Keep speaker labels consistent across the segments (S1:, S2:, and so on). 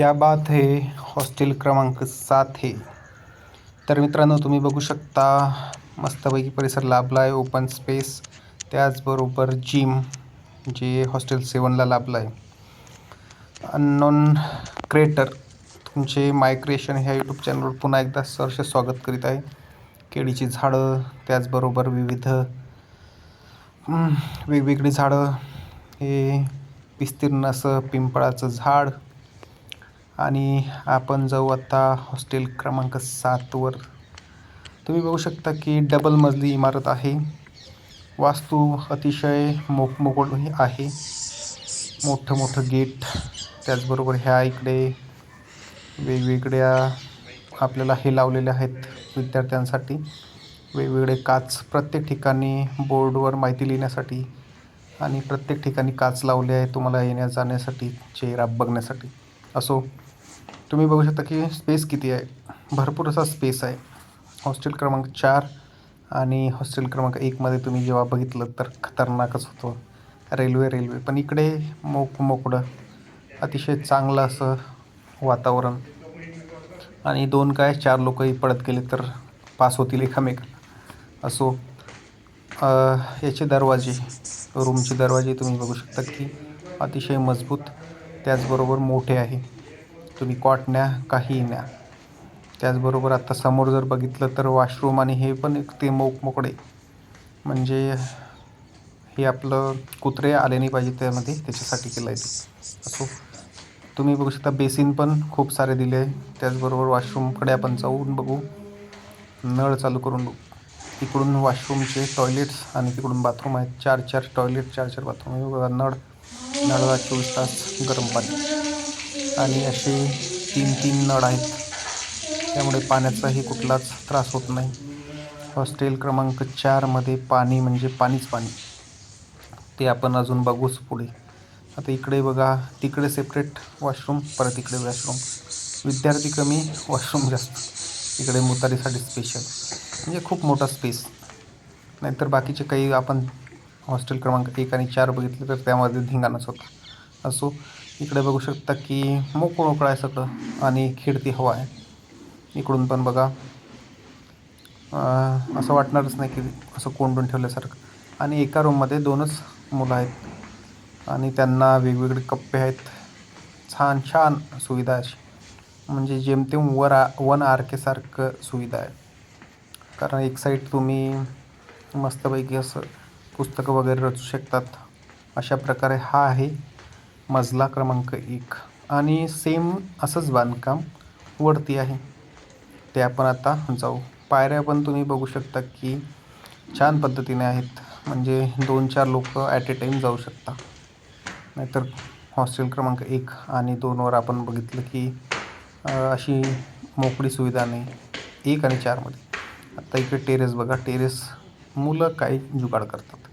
S1: क्या बात है? हॉस्टेल क्रमांक सात हे. तर मित्रांनो तुम्ही बघू शकता मस्तपैकी परिसर लाभला आहे ओपन स्पेस त्याचबरोबर जिम जे हॉस्टेल सेवनला लाभलं आहे अननोन क्रिएटर तुमचे मायक्रिएशन ह्या यूट्यूब चॅनलवर पुन्हा एकदा सहर्ष स्वागत करीत आहे. केळीची झाडं त्याचबरोबर विविध वेगवेगळी झाडं हे विस्तीर्ण असं पिंपळाचं झाड आणि आपण जाऊ आता हॉस्टेल क्रमांक सातवर तुम्ही बघू शकता की डबल मजली इमारत आहे. वास्तू अतिशय मोकमोकळ आहे. मोठं मोठं गेट त्याचबरोबर ह्या इकडे वेगवेगळ्या आपल्याला हे लावलेले आहेत विद्यार्थ्यांसाठी. वेगवेगळे काच प्रत्येक ठिकाणी बोर्डवर माहिती लिहिण्यासाठी आणि प्रत्येक ठिकाणी काच लावले आहे तुम्हाला येण्या जाण्यासाठी चेहरा बघण्यासाठी. असो तुम्ही बघू शकता की स्पेस किती आहे? भरपूर असा स्पेस आहे. हॉस्टेल क्रमांक चार आणि हॉस्टेल क्रमांक एकमध्ये तुम्ही जेव्हा बघितलं तर खतरनाकच होतं. रेल्वे रेल्वे पण इकडे मोक मोकळं अतिशय चांगलं असं वातावरण. आणि दोन काय चार लोकही पडत गेले तर पास होतील एकामेकाला असो याचे दरवाजे रूमचे दरवाजे तुम्ही बघू शकता की अतिशय मजबूत त्याचबरोबर मोठे आहे. तुम्ही कॉट न्या काही न्या. त्याचबरोबर आता समोर जर बघितलं तर वॉशरूम आणि हे पण एक ते मोक मोकळे. म्हणजे हे आपलं कुत्रे आले नाही पाहिजे त्यामध्ये त्याच्यासाठी केलं आहे असो. तुम्ही बघू शकता बेसिन पण खूप सारे दिले आहे. त्याचबरोबर वॉशरूमकडे आपण जाऊन बघू. नळ चालू करून बघू. इकडून वॉशरूमचे टॉयलेट्स आणि तिकडून बाथरूम आहेत. चार चार टॉयलेट चार चार बाथरूम आहे बघा नळ. नळाला चोवीस तास गरम पाणी. आणि असे तीन तीन नळ आहेत. त्यामुळे पाण्याचाही कुठलाच त्रास होत नाही. हॉस्टेल क्रमांक चारमध्ये पाणी म्हणजे पाणीच पाणी. ते आपण अजून बघूच पुढे. आता इकडे बघा तिकडे सेपरेट वॉशरूम परत इकडे वॉशरूम विद्यार्थी कमी वॉशरूम जास्त. इकडे मुतारीसाठी स्पेशल म्हणजे खूप मोठा स्पेस नाहीतर बाकीचे काही आपण हॉस्टेल क्रमांक एक आणि चार बघितले तर त्यामध्ये धिंगाणाच होता. असो इकडे बघू शकता की मोकळं मोकळं आहे सगळं आणि खिडती हवा आहे. इकडून पण बघा. असं वाटणारच नाही की असं कोंडून ठेवल्यासारखं. आणि एका रूममध्ये दोनच मुलं आहेत. आणि त्यांना वेगवेगळे कप्पे आहेत. छान छान सुविधा अशी. म्हणजे जेमतेम वर आ वन आर केसारखं सुविधा आहे. कारण एक साईड तुम्ही मस्तपैकी असं पुस्तकं वगैरे रचू शकतात. अशा प्रकारे हा आहे. मजला क्रमांक एक. आणि सेम असंच बांधकाम वरती आहे. ते आपण आता जाऊ. पायऱ्या पण तुम्ही बघू शकता की छान पद्धतीने आहेत. म्हणजे दोन चार लोक ॲट ए टाईम जाऊ शकता. नाहीतर हॉस्टेल क्रमांक एक आणि दोनवर आपण बघितलं की अशी मोकळी सुविधा नाही. एक आणि चारमध्ये आता इकडे टेरेस बघा. टेरेस मुलं काही जुगाड करतात.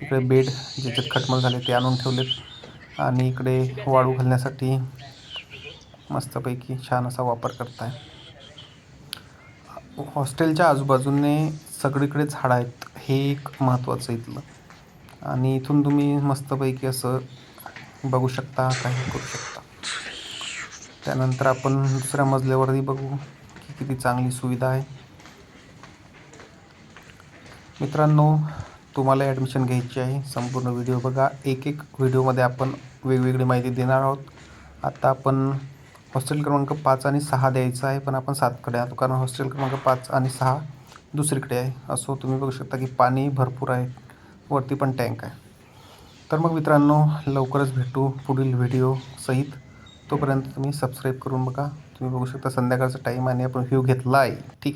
S1: इकडे बेड ज्याच्यात खटमल झाले ते आणून ठेवलेत. आणि इकडे वाळू घालण्यासाठी मस्तपैकी छान असा वापर करताय. हॉस्टेलच्या आजूबाजूने सगळीकडे झाडं आहेत हे एक महत्त्वाचं इथलं. आणि इथून तुम्ही मस्तपैकी असं बघू शकता काही करू शकता. त्यानंतर आपण दुसऱ्या मजल्यावरही बघू की किती चांगली सुविधा आहे. मित्रांनो तुम्हाला ॲडमिशन घ्यायची आहे संपूर्ण व्हिडिओ बघा. एक एक व्हिडिओमध्ये आपण वेगवेगळी माहिती देणार आहोत. आता आपण हॉस्टेल क्रमांक पाच आणि सहा द्यायचा आहे पण आपण सातकडे आहोत. कारण हॉस्टेल क्रमांक पाच आणि सहा दुसरीकडे आहे. असो तुम्ही बघू शकता की पाणी भरपूर आहे. वरती पण टँक आहे. तर मग मित्रांनो लवकरच भेटू पुढील व्हिडिओ सहित. तोपर्यंत तुम्ही सबस्क्राईब करून बघा. तुम्ही बघू शकता संध्याकाळचा टाईम आणि आपण व्ह्यू घेतला आहे ठीक.